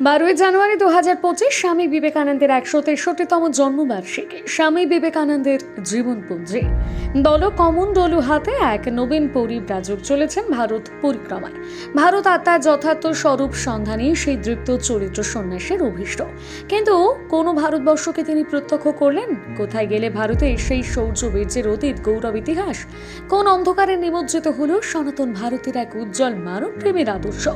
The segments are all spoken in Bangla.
বারোই জানুয়ারি দু হাজার পঁচিশ স্বামী বিবেকানন্দের একশো তেষট্টিতম জন্মবার্ষিকী। স্বামী বিবেকানন্দের জীবনপুঞ্জি। দল কমন ডলু হাতে এক নবীন পরিব্রাজক চলেছেন ভারত পরিক্রমায়। ভারত আত্মার যথার্থ স্বরূপ সন্ধানী, সেই দৃপ্ত চরিত্র সন্ন্যাসের অভীষ্ট। কিন্তু কোন ভারতবর্ষকে তিনি প্রত্যক্ষ করলেন? কোথায় গেলে ভারতে সেই শৌর্য বীর্যের অতীত গৌরব ইতিহাস? কোন অন্ধকারে নিমজ্জিত হল সনাতন ভারতের এক উজ্জ্বল মানব প্রেমের আদর্শ?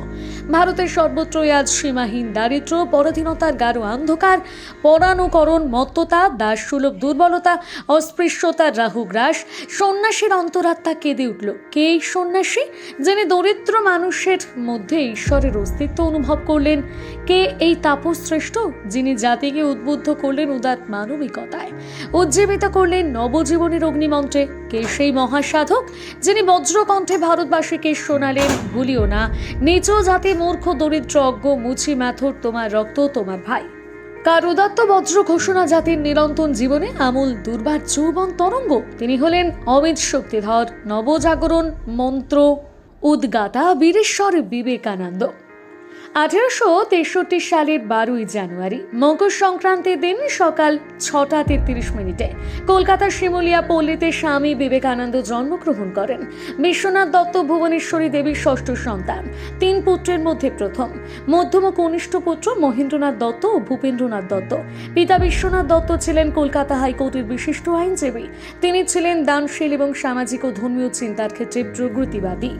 ভারতের সর্বত্রই আজ সীমাহীন দারিদ্র পরাধীনতার গাঢ় অন্ধকার পরানুকরণ মত্ততা, দাসসুলভ দুর্বলতা অস্পৃশ্যতার রাহুগ্রাস সন্ন্যাসীর অন্তরাত্মা কেঁদে উঠল। কে এই সন্ন্যাসী? যিনি দরিদ্র মানুষের মধ্যে ঈশ্বরের অস্তিত্ব অনুভব করলেন। কে এই তাপশ্রেষ্ঠ? যিনি জাতিকে উদ্বুদ্ধ করলেন উদাত মানবিকতায়। উজ্জীবিত করলেন নবজীবনের অগ্নিমন্ত্রে। কে সেই মহাসাধক যিনি বজ্রকণ্ঠে ভারতবাসীকে শোনালেন, ভুলিও না। নিচ জাতি মূর্খ, দরিদ্র, অজ্ঞ, মুছি ম্যাথর তোমার রক্ত, তোমার ভাই। কার উদাত্ত বজ্র ঘোষণা জাতির নিরন্তন জীবনে আমূল দুর্বার যৌবন তরঙ্গ, তিনি হলেন অমিত শক্তিধর, নবজাগরণ মন্ত্র উদ্গাতা বীরেশ্বর বিবেকানন্দ। আঠেরোশো তেষট্টি সালের বারোই জানুয়ারি, মকর সংক্রান্তির দিন সকাল ছটা তেত্রিশ মিনিটে কলকাতার শিমুলিয়া পল্লীতে স্বামী বিবেকানন্দ জন্মগ্রহণ করেন। বিশ্বনাথ দত্ত ভুবনেশ্বরী দেবীর ষষ্ঠ সন্তান, তিন পুত্রের মধ্যে প্রথম। মধ্যম কনিষ্ঠ পুত্র মহেন্দ্রনাথ দত্ত ও ভূপেন্দ্রনাথ দত্ত। পিতা বিশ্বনাথ দত্ত ছিলেন কলকাতা হাইকোর্টের বিশিষ্ট আইনজীবী। তিনি ছিলেন দানশীল এবং সামাজিক ও ধর্মীয় চিন্তার ক্ষেত্রে প্রগতিবাদী।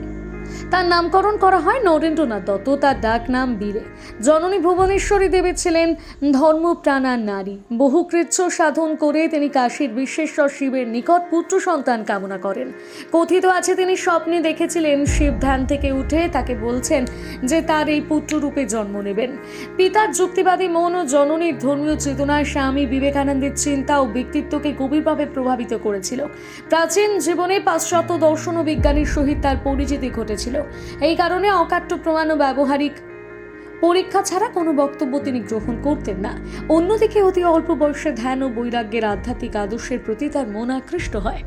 তার নামকরণ করা হয় নরেন্দ্রনাথ দত্ত, তার ডাক নাম বীরে। জননী ভুবনেশ্বরী দেবী ছিলেন ধর্মপ্রাণার নারী। বহু কৃচ্ছ সাধন করে তিনি কাশীর বিশ্বেশ্বর শিবের নিকট পুত্র সন্তান কামনা করেন। কথিত আছে, তিনি স্বপ্নে দেখেছিলেন শিব ধ্যান থেকে উঠে তাকে বলছেন যে তার এই পুত্ররূপে জন্ম নেবেন। পিতার যুক্তিবাদী মন ও জননীর ধর্মীয় চেতনায় স্বামী বিবেকানন্দের চিন্তা ও ব্যক্তিত্বকে গভীরভাবে প্রভাবিত করেছিল। প্রাচীন জীবনে পাশ্চাত্য দর্শন ও বিজ্ঞানীর সহিত তার পরিচিতি ঘটেছিল। এই কারণে অকাট্য প্রমাণ ও ব্যবহারিক পরীক্ষা ছাড়া কোনো বক্তব্য তিনি গ্রহণ করতেন না। অন্যদিকে অতি অল্প বয়সে ধ্যান ও বৈরাগ্যের আধ্যাত্মিক আদর্শের প্রতি তার মন আকৃষ্ট হয়।